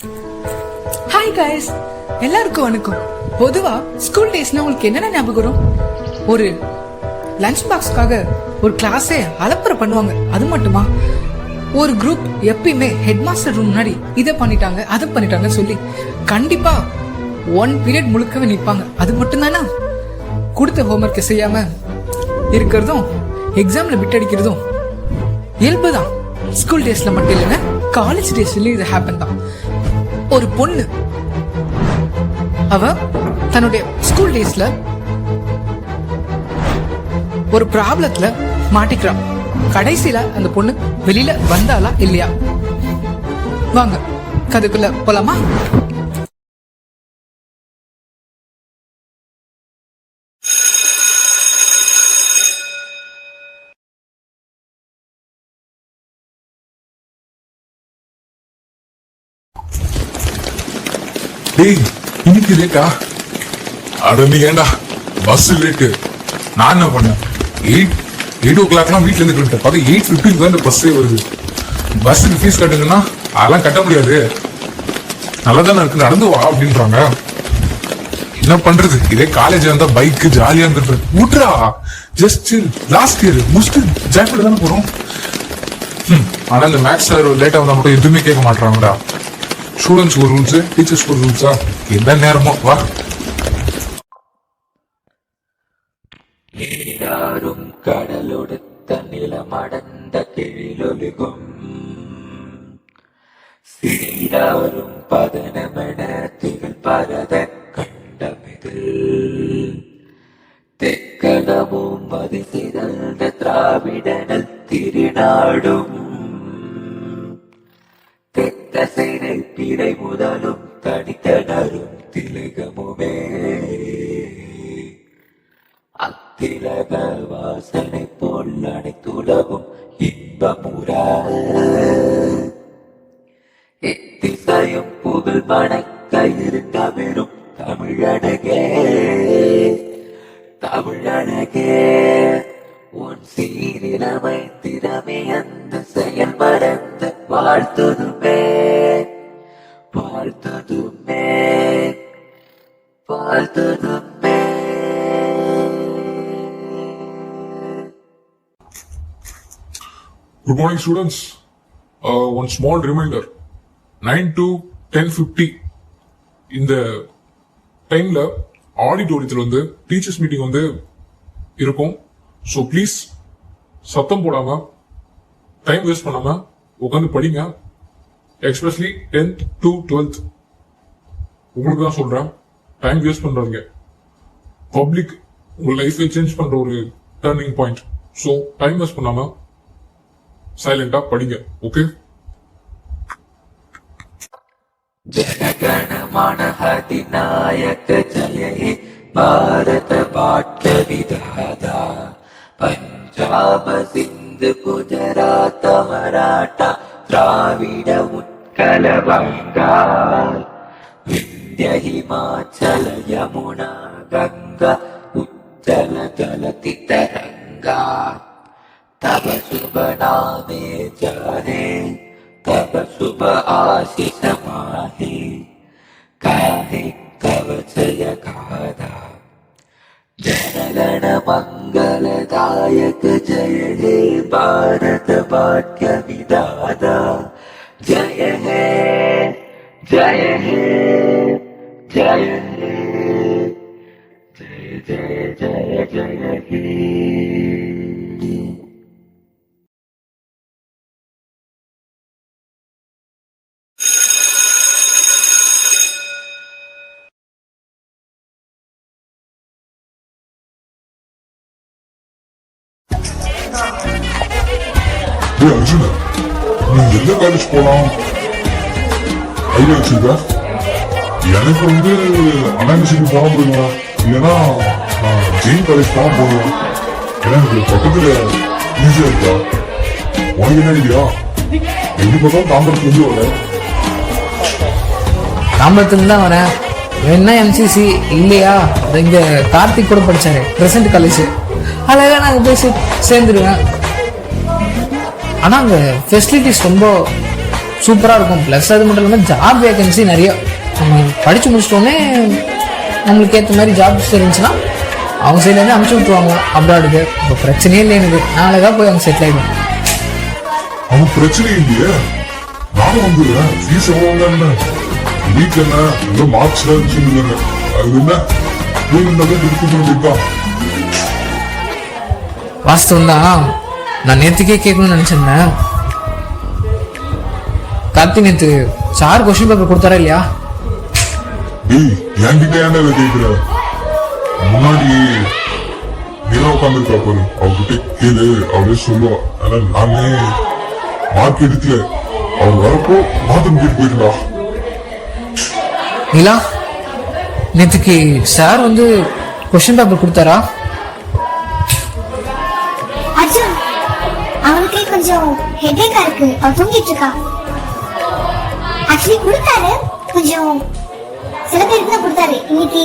Hi guys எல்லாருக்கும் வணக்கம். பொதுவா ஸ்கூல் டேஸ்னா உங்களுக்கு என்னென்ன ஞாபகம் ஒரு லஞ்ச் பாக்ஸ்க்காக ஒரு கிளாஸே அலப்பறை பண்ணுவாங்க. அது மட்டுமா? ஒரு குரூப் எப்பயுமே ஹெட் மாஸ்டர் ரூம் முன்னாடி இதை பண்ணிட்டாங்க அதை பண்ணிட்டாங்க சொல்லி கண்டிப்பா ஒன் பீரியட் முழுக்கவே நிற்பாங்க அது மட்டும்தானா? கொடுத்த ஹோம்ஒர்க்கை செய்யாம இருக்கிறதும் எக்ஸாம்ல பிட் அடிக்கிறதும் இயல்புதான். ஸ்கூல் டேஸ்ல மட்டும் இல்லைங்க காலேஜ் டேஸ்லயும் இது ஹேப்பன் தான். ஒரு பொண்ணு. அவ தன்னுடைய ஸ்கூல் டேஸ்ல ஒரு ப்ராப்ளத்துல மாட்டிக்கிறான் கடைசியில அந்த பொண்ணு வெளியில வந்தாளா இல்லையா? வாங்க கதைக்குள்ள போலாமா? டேய் இன்னைக்கு லேட்டா அடந்து ஏண்டா? பஸ் லேட்டு நான் என்ன பண்ணேன்? எயிட் எயிட் ஓ கிளாக்லாம் வீட்டுல இருந்து கிளம்பிட்டேன். பார்த்தா எயிட் ஃபிஃப்டின் தான் இந்த பஸ்ஸே வருது. பஸ்ஸுக்கு ஃபீஸ் கட்டுங்கன்னா அதெல்லாம் கட்ட முடியாது. நல்லா தானே இருக்கு நடந்து வா அப்படின்றாங்க. என்ன பண்றது? இதே காலேஜ் வந்தா பைக் ஜாலியா இருந்துட்டு விட்றா. ஜஸ்ட் லாஸ்ட் இயர் முடிச்சுட்டு ஜாக்கெட் தானே போறோம். ஆனா இந்த மேக்ஸ் சார் லேட்டா வந்தா மட்டும் எதுவுமே கேட்க மாட்டாங்கடா ஸ்டூடெண்ட்ஸ் ஒரு ரூல்ஸ் டீச்சர்ஸ் ஒரு ரூல்ஸா என்ன நேரமோ வா நீராறும் கடலொடுத்த நிலமடந்த கீழொழுகும் சீராறும் பதனமென திகழ் பரத கண்டமிது தெக்கடமும் மதி சிறந்த திராவிடனல் திருநாடும் இடை முதலும் தனித்தனரும் திலகமுமே. அத்திலக வாசனை போல் அனைத்துலகும் இன்பமுற. எத்திசையும் புகழ் வணக்க இருந்தவரும் வெறும் தமிழனகே உன் சீரிலமை திறமை அந்த செயல் மறந்து வாழ்த்துதுமே. வாழ்த்துதுமே வாழ்த்துதுமே good morning students one small reminder nine to ten fifty இந்த டைம்ல ஆடிட்டோரியத்தில் வந்து டீச்சர்ஸ் மீட்டிங் வந்து இருக்கும். ஸோ ப்ளீஸ் சத்தம் போடாம டைம் வேஸ்ட் பண்ணாம உட்காந்து படிங்க. எக்ஸ்பெஷலி டென்த் டு டுவெல்த் உங்களுக்கு தான் சொல்கிறேன் டைம் வேஸ்ட் பண்ணுறாங்க பப்ளிக் உங்கள் லைஃப்பை சேஞ்ச் பண்ணுற ஒரு turning point so time waste பண்ணாமல் சைலண்டா படிங்க. ஓகே ஜனகணமான அதிநாயக ஜயஹே பாரத பாட்ய விதாதா பஞ்சாப சிந்து குஜராத் மராட்டா திராவிட कलगङ्गा विन्द्य हिमाचल यमुना गङ्गा उत्तलतलतितरङ्गा तव शुभ नामे जने तव शुभ आशिष माहे काहि तव जयकारमङ्गलदायक जय हे भारतवाद्य Jaya He, Jaya He, Jaya He, Jaya Jaya Jaya Jaya He. Yeah, எந்த காலேஜ் போகலாம் ஐடியா வச்சிருக்கா? எனக்கு வந்து அனாமிசிக்கு போக முடியுமா இல்லைன்னா நான் ஜெயின் காலேஜ் போக போகணும் ஏன்னா எனக்கு பக்கத்துல ஈஸியா இருக்கா? உனக்கு என்ன ஐடியா எப்படி பார்த்தாலும் தாம்பரத்துல இருந்து வர. தாம்பரத்துல தான் வரேன். வேணா எம்சிசி இல்லையா? அது இங்க கார்த்திக் கூட படிச்சாரு. பிரசன்ட் காலேஜ் அழகா நாங்க போய் சேர்ந்துருவேன். ஆனா அங்க ஃபெசிலிட்டிஸ் ரொம்ப சூப்பராக இருக்கும். ப்ளஸ் அது மட்டும் இல்லாமல் ஜாப் வேகன்சி நிறைய. நம்ம படித்து முடிச்சிட்டோன்னே நம்மளுக்கு ஏற்ற மாதிரி ஜாப்ஸ் இருந்துச்சுன்னா அவங்க சைட்லேருந்து அனுப்பிச்சி விட்ருவாங்க அப்ராடுக்கு. இப்போ பிரச்சனையே இல்லை எனக்கு. நாளைக்கா போய் அவங்க செட்டில் ஆகிடும் அவன் பிரச்சனை இல்லையே. நானும் வந்துடுறேன். ஃபீஸ் எவ்வளோ என்ன வீட்டுல என்ன? ஏதோ மார்க்ஸ் தான் சொல்லுங்க. அது என்ன? வாஸ்தவம் தான் நான் நேற்றுக்கே கேட்கணும்னு நினச்சிருந்தேன். கார்த்தி நேற்று சார் கொஷின் பேப்பர் கொடுத்தாரா இல்லையா? டேய் என்கிட்ட ஏன்டா இதை கேட்கிற முன்னாடி நிலா உட்காந்துருக்கா பாரு. அவகிட்ட கேளு அவளே சொல்லுவா. ஆனா நானே மார்க் எடுக்கல. அவன் வரப்போ பாத்ரூம் கேட்டு போயிருந்தா. நிலா நேற்றுக்கு சார் வந்து கொஷின் பேப்பர் கொடுத்தாரா? அவனுக்கே கொஞ்சம் ஹெட்ஏக்கா இருக்கு. அவ தூங்கிட்டு இருக்கா. ஆக்சுவலி கொடுத்தாரு. கொஞ்சம் சில பேருக்கு தான் கொடுத்தாரு. இன்னைக்கு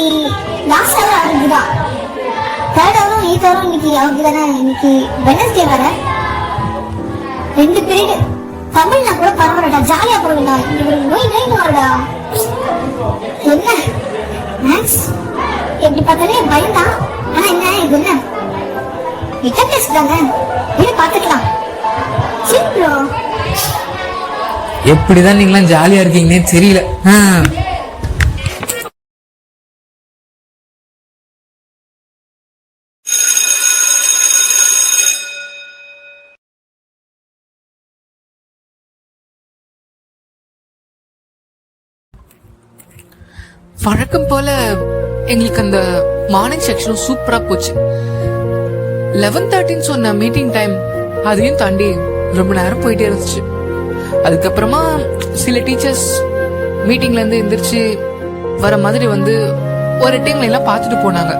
லாஸ்ட் ஹவர் அவருக்கு தான். தேர்ட் ஹவரும் எயித் ஹவரும் இன்னைக்கு அவருக்கு தானே. இன்னைக்கு வெனஸ்டே வர ரெண்டு பீரியட் தமிழ்னா கூட பரவாயில்லடா. ஜாலியா போடுங்கடா இவருக்கு நோய் நோய் வருடா. என்ன? மேக்ஸ் எப்படி பார்த்தாலே பயம்தான். ஆனா என்ன? இது என்ன? ரிட்டன் டெஸ்ட் தானே இது பார்த்துக்கலாம். சரி ப்ரோ. எப்படிதான் நீங்களாம் ஜாலியா இருக்கீங்கன்னே தெரியல. வழக்கம் போல எங்களுக்கு அந்த மார்னிங் செக்ஷனும் சூப்பரா போச்சு. லெவன் தேர்ட்டின்னு சொன்ன மீட்டிங் டைம் அதையும் தாண்டி ரொம்ப நேரம் போயிட்டே இருந்துச்சு. அதுக்கப்புறமா சில டீச்சர்ஸ் மீட்டிங்ல இருந்து எந்திரிச்சு வர மாதிரி வந்து ஒரு டைம்ல எல்லாம் பார்த்துட்டு போனாங்க.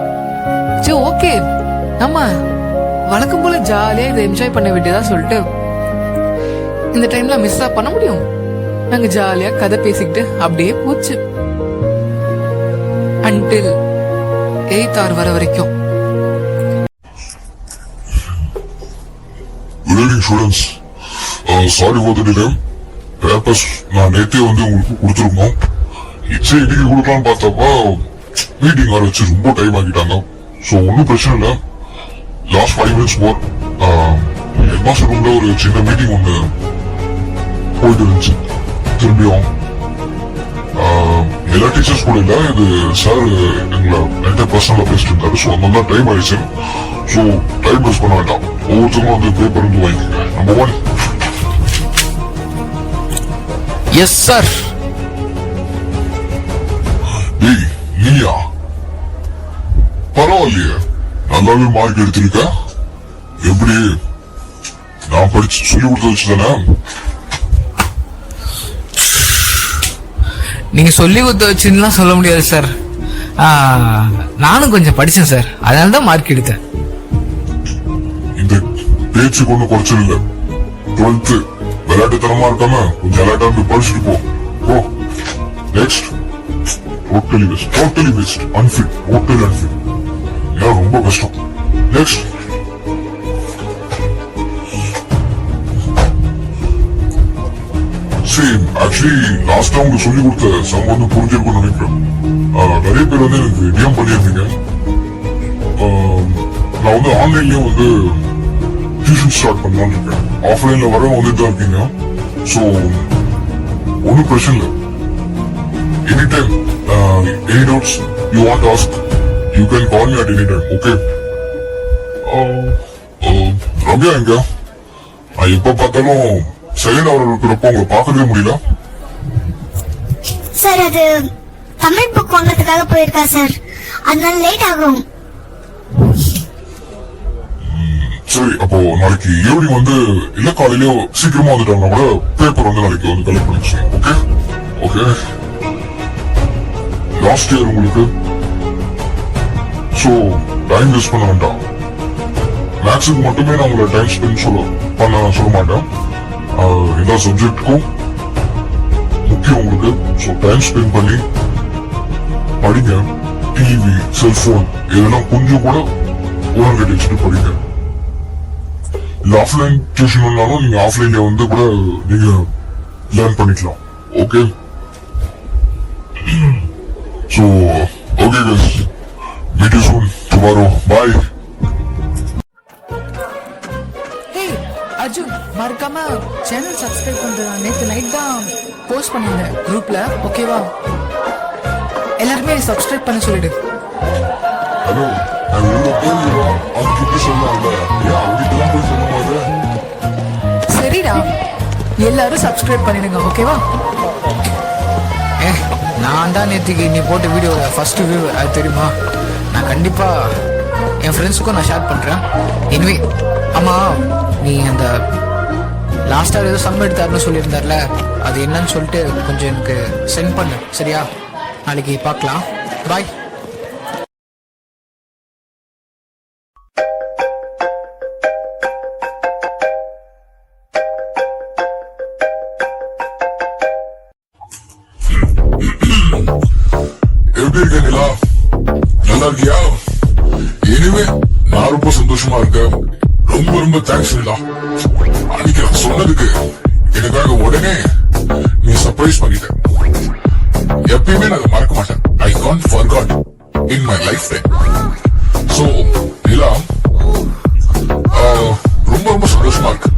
சரி ஓகே நம்ம வழக்கம் போல ஜாலியா இதை என்ஜாய் பண்ண வேண்டியதா சொல்லிட்டு இந்த டைம்ல மிஸ் பண்ண முடியும். நாங்க ஜாலியா கதை பேசிக்கிட்டு அப்படியே போச்சு. அன்டில் எயித் ஆர் வர வரைக்கும். Insurance students sorry for papers நான் நேத்தே வந்து உங்களுக்கு கொடுத்துருந்தோம் இச்சே இன்னைக்கு கொடுக்கலாம்னு பார்த்தப்பா மீட்டிங் வர வச்சு ரொம்ப டைம் ஆகிட்டாங்க ஸோ ஒன்றும் பிரச்சனை இல்லை. Last five minutes more head master ரூம்ல ஒரு சின்ன மீட்டிங் ஒன்று போயிட்டு இருந்துச்சு. திரும்பியும். Uh, எல்லா டீச்சர்ஸ் கூட இல்லை. இது சார் எங்களை என்கிட்ட பர்சனலாக பேசிட்டு இருந்தாரு. ஸோ அந்த மாதிரி டைம் ஆயிடுச்சு. ஸோ டைம் வேஸ்ட் பண்ண வேண்டாம். ஒவ்வொருத்தரும் வந்து பேப்பர் வந்து வாங்கிக்கோங்க நம்பர் ஒன் எஸ் சார் டேய் நீயா? பரவாயில்லையே. நல்லாவே மார்க் எடுத்திருக்க எப்படி? நான் படிச்சு சொல்லி கொடுத்து வச்சுதானே? நீங்க சொல்லி கொடுத்த வச்சுலாம் சொல்ல முடியாது சார் நானும் கொஞ்சம் படிச்சேன் சார் அதனால தான் மார்க் எடுத்தேன். பேச்சுக்கு ஒன்றும் குறைச்சல் இல்லை டுவெல்த்து விளையாட்டுத்தனமா இருக்காம கொஞ்சம் விளையாட்டா வந்து படிச்சுட்டு போ. போ. Next totally best totally best unfit totally unfit ஏன் ரொம்ப கஷ்டம். நெக்ஸ்ட் சரி ஆக்சுவலி லாஸ்டா உங்களுக்கு சொல்லி கொடுத்த சம் வந்து புரிஞ்சிருக்கும்னு நினைக்கிறேன். நிறைய பேர் வந்து எனக்கு டிஎம் பண்ணியிருந்தீங்க. ஆஹ், நான் வந்து ஆன்லைன்லயும் வந்து டியூஷன் ஸ்டார்ட் பண்ணலாம்னு இருக்கேன். ஆஃப்லைன்ல வர வந்துட்டு தான் இருக்கீங்க. ஸோ ஒன்றும் பிரச்சனை இல்லை. Any time any doubts you want ask you can call me at any time okay Ramya எங்க? நான் எப்ப பார்த்தாலும் சைலண்ட் அவர் இருக்கிறப்ப உங்களை பார்க்கவே முடியல. சார் அது தமிழ் புக் வாங்கறதுக்காக போயிருக்கா சார் அதனால லேட் ஆகும். சரி அப்போ நாளைக்கு ஈவினிங் வந்து இல்ல காலையிலயோ சீக்கிரமா வந்துட்டாங்கன்னா கூட பேப்பர் வந்து நாளைக்கு வந்து கலெக்ட் பண்ணிச்சு ஓகே ஓகே லாஸ்ட் இயர் உங்களுக்கு. ஸோ டைம் வேஸ்ட் பண்ண வேண்டாம். மேக்ஸுக்கு மட்டுமே நான் உங்களை டைம் ஸ்பெண்ட் சொல்ல பண்ண சொல்ல மாட்டேன். எல்லா சப்ஜெக்டுக்கும் முக்கியம் உங்களுக்கு. ஸோ டைம் ஸ்பெண்ட் பண்ணி படிங்க. டிவி செல்போன் இதெல்லாம் கொஞ்சம் கூட ஓரம் வச்சுட்டு படிங்க. இல்ல ஆஃப்லைன் டியூஷன் வந்தாலும் நீங்க ஆஃப்லைன்ல வந்து கூட நீங்க லேர்ன் பண்ணிக்கலாம். Okay so okay guys meet you soon tomorrow bye hey Arjun மறக்காம சேனல் சப்ஸ்கிரைப் பண்றதா? நேத்து நைட் தான் போஸ்ட் பண்ணியிருந்தேன் குரூப்ல ஓகேவா எல்லாருமே சப்ஸ்கிரைப் பண்ண சொல்லிடு. ஹலோ சரிடா. எல்லாரும் சப்ஸ்கிரைப் பண்ணிடுங்க ஓகேவா ஏ நான் தான் நேற்றுக்கு நீ போட்ட வீடியோ ஃபஸ்ட்டு வியூ அது தெரியுமா? நான் கண்டிப்பாக என் ஃப்ரெண்ட்ஸுக்கும் நான் ஷேர் பண்ணுறேன் எனிவே ஆமாம் நீ அந்த லாஸ்ட்டாக ஏதோ சம் எடுத்தாருன்னு சொல்லியிருந்தார்ல அது என்னன்னு சொல்லிட்டு கொஞ்சம் எனக்கு சென்ட் பண்ணு சரியா? நாளைக்கு பார்க்கலாம். பாய் நிலா அன்னைக்கு நான் சொன்னதுக்கு எனக்காக உடனே நீ சர்ப்ரைஸ் பண்ணிட்ட. எப்பயுமே நான் மறக்க மாட்டேன். I can't forgot in my life time so Nila ரொம்ப ரொம்ப சந்தோஷமா இருக்கு.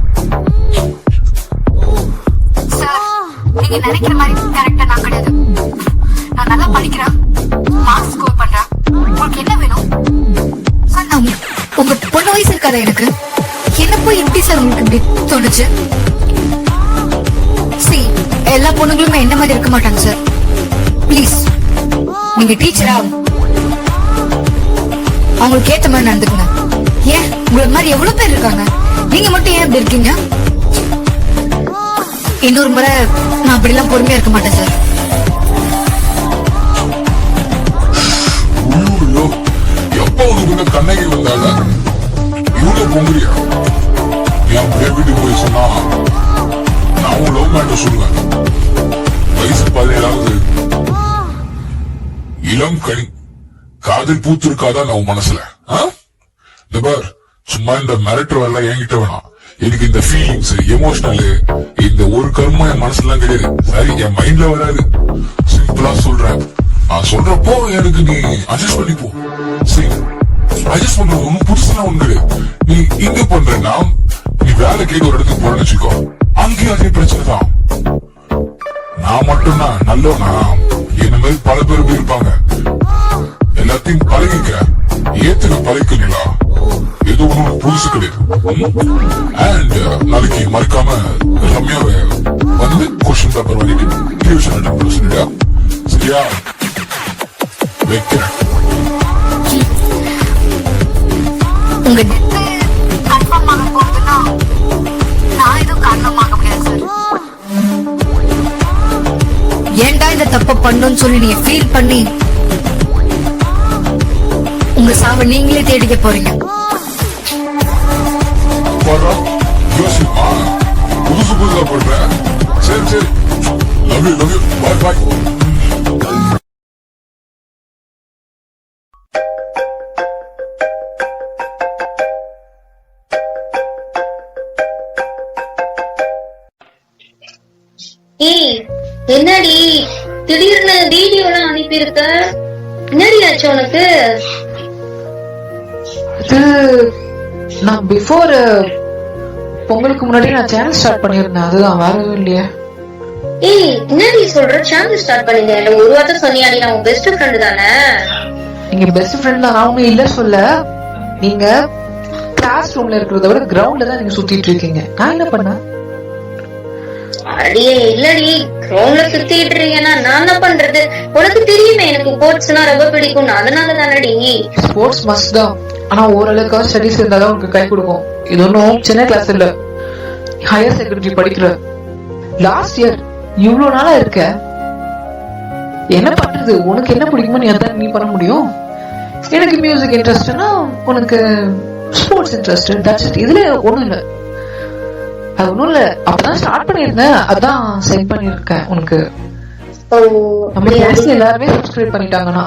சார் நீங்க நினைக்கிற மாதிரி கரெக்டா நான் கிடையாது. நான் நல்லா படிக்கிறேன். மார்க்ஸ் ஸ்கோர் பண்றேன். உங்களுக்கு என்ன வேணும்? உங்க பொண்ணு வயசு இருக்காதா எனக்கு? என்ன போய் எப்படி சார் உங்களுக்கு இப்படி தோணுச்சு? சரி எல்லா பொண்ணுங்களுமே என்ன மாதிரி இருக்க மாட்டாங்க சார் ப்ளீஸ் நீங்க டீச்சரா அவங்களுக்கு ஏத்த மாதிரி நடந்துக்குங்க. ஏன்? உங்களை மாதிரி எவ்வளவு பேர் இருக்காங்க? நீங்க மட்டும் ஏன் இப்படி இருக்கீங்க? இன்னொரு முறை நான் அப்படிலாம் பொறுமையா இருக்க மாட்டேன் சார் உனக்கு கண்ணகி வந்தாங்க? இவ்வளவு பொங்குறியா? சொல்லுவேன் வயசு பதினேழாவது. இளம் கனி. காதல் பூத்திருக்காதா நான் மனசுல? இந்த பார் சும்மா இந்த மிரட்டர் எல்லாம் என்கிட்ட வேணாம். எனக்கு இந்த ஃபீலிங்ஸ் எமோஷனல் இந்த ஒரு கர்மம் என் மனசுல கிடையாது. சரி என் மைண்ட்ல வராது. சிம்பிளா சொல்றேன். நான் சொல்றப்போ எனக்கு நீ அட்ஜஸ்ட் பண்ணிப்போ சரி அட்ஜஸ்ட் பண்றது ஒண்ணும் புதுசுலாம் ஒண்ணு கிடையாது. நீ இங்க பண்றேன்னா நீ வேலை கேட்டு ஒரு இடத்துக்கு போறேன்னு வச்சுக்கோ. அங்கேயும் அதே பிரச்சனை தான். நான் மட்டும்தான் நல்லவனா? என்ன மாதிரி பல பேர் இருப்பாங்க. எல்லாத்தையும் பழகிக்க ஏத்துக்க பழகிக்கிறீங்களா ஏதோ ஒண்ணு புதுசு கிடையாது அண்ட் uh, நாளைக்கு மறக்காம ரம்யாவை வந்து கொஸ்டின் பேப்பர் வாங்கிட்டு டியூஷன் அட்டன் பண்ண சரியா? வைக்கிறேன். உங்க தப்ப பண்ணோம்னு சொல்லி நீங்க ஃபீல் பண்ணி உங்க சாவை நீங்களே தேடிக்க போறீங்க. புதுசு புதுசா பண்றேன் சரி சரி. Love you love you bye bye ஏய் என்னடி? திடீர்னு வீடியோ எல்லாம் அனுப்பியிருக்க. என்னடி ஆச்சு உனக்கு? இது நான் பிஃபோர் பொங்கலுக்கு முன்னாடி நான் சேனல் ஸ்டார்ட் பண்ணியிருந்தேன். அதுதான் வேற எதுவும் இல்லையே. ஏய் என்னடி சொல்ற? சேனல் ஸ்டார்ட் பண்ணீங்க எனக்கு ஒரு வார்த்தை சொன்னியாடி நான் உன் பெஸ்ட் ஃப்ரெண்டு தானே? நீங்க பெஸ்ட் ஃப்ரெண்ட் தான். நான் இல்ல சொல்ல. நீங்க கிளாஸ் ரூம்ல இருக்கிறத விட கிரவுண்ட்ல தான் நீங்க சுத்திட்டு இருக்கீங்க. நான் என்ன பண்ணேன்? அடியே இல்லடி. கிரௌண்ட்ல சுத்திட்டு இருக்கேன்னா நான் என்ன பண்றது? உனக்கு தெரியுமே எனக்கு ஸ்போர்ட்ஸ்னா ரொம்ப பிடிக்கும். அதனால தானடி. ஸ்போர்ட்ஸ் மஸ்ட் தான். ஆனா ஓரளவுக்கு ஸ்டடிஸ் இருந்தாதான் உங்களுக்கு கை கொடுக்கும். இது ஒன்றும் சின்ன கிளாஸ் இல்ல. ஹையர் செகண்டரி படிக்கிற லாஸ்ட் இயர் இவ்வளவு நாளா இருக்க? என்ன பண்றது? உனக்கு என்ன பிடிக்குமோ நீ அதான் நீ பண்ண முடியும். எனக்கு மியூசிக் இன்ட்ரெஸ்ட்னா உனக்கு ஸ்போர்ட்ஸ் இன்ட்ரெஸ்ட் தட்ஸ் இட் இதுல ஒண்ணும் இல்ல. அது ஒண்ணும் இல்ல. அப்பதான் ஸ்டார்ட் பண்ணிருந்தேன் அதான் சென்ட் பண்ணிருக்கேன் உனக்கு. நம்ம? கிளாஸ்ல எல்லாருமே சப்ஸ்கிரைப் பண்ணிட்டாங்கன்னா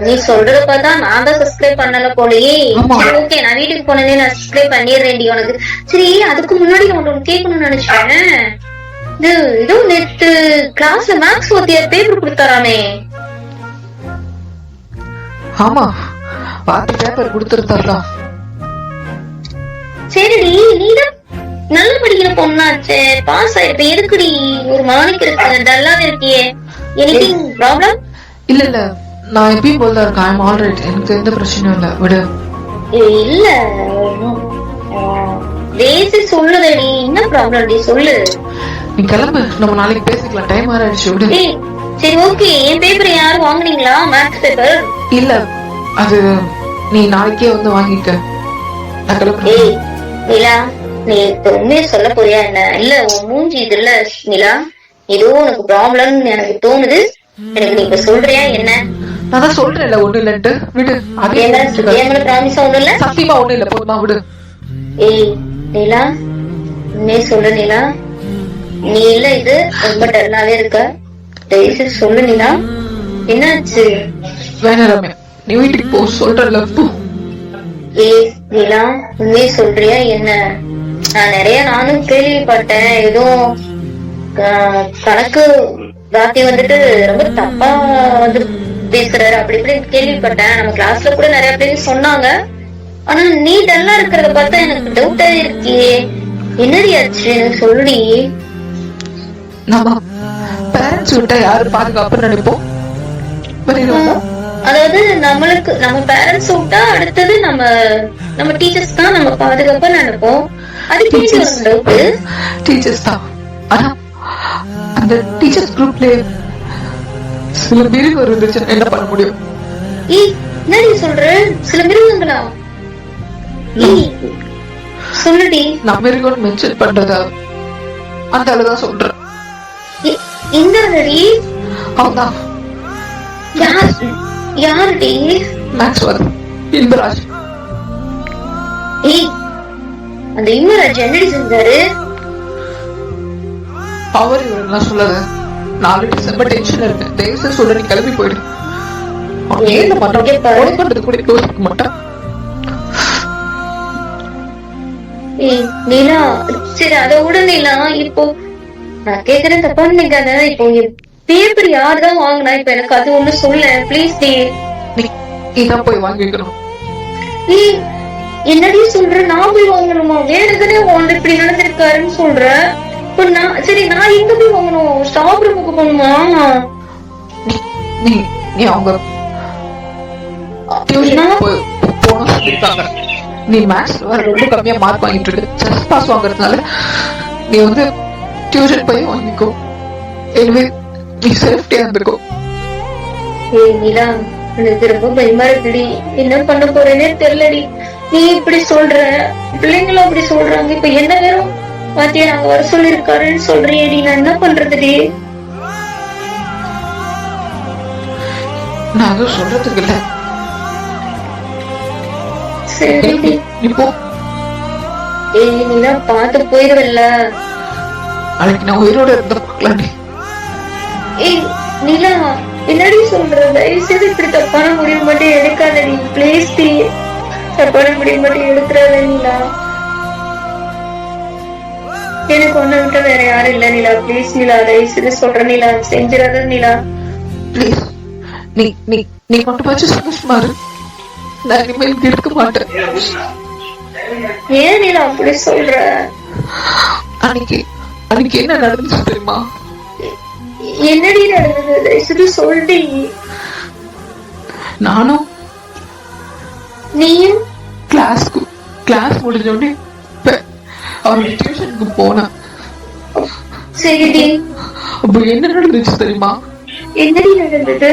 நீ சொல்றத பார்த்தா நான் தான் சப்ஸ்கிரைப் பண்ணல போலயே. சரி ஓகே நான் வீட்டுக்கு போனதே நான் சப்ஸ்கிரைப் பண்ணிடுறேன்டி உனக்கு. சரி அதுக்கு முன்னாடி நான் உனக்கு கேட்கணும்னு நினைச்சேன். இது ஏதோ நேத்து கிளாஸ்ல மேக்ஸ் வாத்தியார் பேப்பர் கொடுத்தாராமே. ஆமா. பாத்து பேப்பர் கொடுத்துருந்தாருலாம் சரிடி நீதான் நல்ல படிக்கிற பொண்ணாச்சே பாஸ் ஆயிருப்ப. எதுக்குடி? ஒரு மாணிக்கு இருக்கு. டல்லாவே இருக்கியே. எனிதிங் ப்ராப்ளம் இல்ல இல்ல. நான் எப்பயும் போல இருக்கேன். ஐம் ஆல்ரைட் எனக்கு எந்த பிரச்சனையும் இல்ல. விடு. இல்ல. பேசி சொல்லுதடி என்ன ப்ராப்ளம் டி? சொல்லு. நீ கிளம்பு. நம்ம நாளைக்கு பேசிக்கலாம். டைம் ஆயிடுச்சு விடு. சரி ஓகே என் பேப்பர் யாரும் வாங்குனீங்களா? மேக்ஸ் பேப்பர் இல்ல. அது நீ நாளைக்கே வந்து வாங்கிக்க. நான் கிளம்புறேன். ஏய் நீ இப்ப உண்மையை சொல்ல போறியா என்ன? இல்ல உன் மூஞ்சி இது இல்ல நிலா. ஏதோ உனக்கு ப்ராப்ளம்னு எனக்கு தோணுது. எனக்கு நீ இப்ப சொல்றியா என்ன? நான் சொல்றேன்ல ஒண்ணு இல்லன்ட்டு. விடு அதே என்ன புரிஞ்சுக்க. என் மேல ப்ராமிஸ் ஒண்ணும் இல்ல? சத்தியமா ஒண்ணு இல்ல போதுமா விடு. ஏய் நிலா. உண்மையை சொல்லு நிலா. நீ இல்ல இது ரொம்ப டல்லாவே இருக்க. தயவுசெய்து சொல்லு நிலா. என்னாச்சு? வேணாம் ரம்யா. நீ வீட்டுக்கு போ சொல்றேன்ல போ. ஏய் நிலா உண்மையை சொல்றியா என்ன? நிறைய நானும் கேள்விப்பட்டேன். ஏதோ ஆஹ், கணக்கு வாத்தி வந்துட்டு ரொம்ப தப்பா வந்து பேசுறாரு. அப்படி இப்படி கேள்விப்பட்டேன். நம்ம கிளாஸ்ல கூட நிறைய பேர் சொன்னாங்க. ஆனா நீ டல்லா இருக்கிறத பார்த்தா எனக்கு டவுட்டா இருக்கியே என்னடி ஆச்சு? எனக்கு சொல்லி நம்ம பேரண்ட்ஸ் விட்டா யாரு பாதுகாப்பு நினைப்போம்? அதாவது நம்மளுக்கு நம்ம பேரண்ட்ஸ் விட்டா அடுத்தது நம்ம நம்ம டீச்சர்ஸ் தான் நம்ம பாதுகாப்பா நினைப்போம். ஒரு டவுட் டீச்சர்ஸ் தான். ஆனா அந்த டீச்சர்ஸ் குரூப்ல சில பிரிவு இருந்துச்சுன்னா என்ன பண்ண முடியும்? ஏய் என்னடி சொல்ற? சில மிருகங்களா சொல்லுடி. நான் மிருகம்னு மென்ஷன் பண்றத? அந்த அளவுதான் சொல்றேன். எங்க இருந்தடி அவன்தான் யார் யாருடி? மேக்ஸ் வருது இன்பராஜ். ஏய் அந்த இம்மராஜ் என்னடி செஞ்சாரு. அவர் இவரெல்லாம் சொல்லாத. நான் ஆல்ரெடி செம்ம டென்ஷன் இருக்கேன் தயவுசெய்து சொல்ல நீ கிளம்பி போயிடு. ஏன் பண்றது கூட யோசிக்க மாட்டான். நீலா சரி அத விட நீலா. இப்போ நான் கேக்குறேன் தப்பா நினைக்காத இப்போ பேப்பர் யாருதான் வாங்கினா இப்ப எனக்கு அது ஒண்ணு சொல்ல ப்ளீஸ் நீ. நீதான் போய் வாங்கிக்கணும். ஏய் என்னடி சொல்ற? நான் போய் வாங்கணுமா? வேற எதுனே வாங்க இப்படி நடந்திருக்காருன்னு சொல்ற? இப்ப நான் சரி நான் எங்க போய் வாங்கணும்? ஸ்டாப் ரூமுக்கு போகணுமா? நீ அவங்க போகணும் நீ வர ரொம்ப கம்மியா மார்க் வாங்கிட்டு இருக்கு. ஜஸ்ட் பாஸ் வாங்குறதுனால நீ வந்து டியூஷன் போய் வாங்கிக்கோ. எனவே நீ சேஃப்டியா இருந்துக்கோ. ஏய் நிலா எனக்கு ரொம்ப பயமா இருக்குடி என்ன பண்ண போறேனே தெரியலடி. நீ இப்படி சொல்ற? பிள்ளைங்களும் அப்படி சொல்றாங்க. இப்ப என்ன வேறும்? பாத்தியா நாங்க வர சொல்லிருக்காருன்னு சொல்றியேடி. நான் என்ன பண்றதுடி? நான் எதுவும் சொல்றதுக்கு இல்ல. சரிடி. நீ ஏய் நிலா பார்த்து போயிருவல்ல. நான் உயிரோட இருந்த பார்க்கலாம் நீ ஏய் நிலா என்னடி சொல்ற? தயவு செய்து இப்படி தப்பான முடிவு மட்டும் எடுக்காதடி. Please D. தப்பான முடிவு மட்டும் எடுத்துறாத நிலா. எனக்கு ஒண்ணு விட்டு வேற யாரும் இல்ல நிலா. ப்ளீஸ் நிலா தயவு செய்து சொல்ற நிலா. செஞ்சிடாத நிலா. ப்ளீஸ் நீ நீ நீ மட்டும் வச்சு சந்தோஷமா இரு நான் இனிமேல் இருக்க மாட்டேன். ஏன் நிலா அப்படி சொல்ற? அன்னைக்கு அன்னைக்கு என்ன நடந்துச்சு தெரியுமா? என்னடி நடந்தது? தயவு செய்து சொல்டி. நானும் நீயும்? கிளாஸ்க்கு கிளாஸ் முடிஞ்ச உடனே அவரோட டியூஷனுக்கு போனேன் சரிடி அப்ப என்ன நடந்துச்சு தெரியுமா? என்னடி நடந்தது?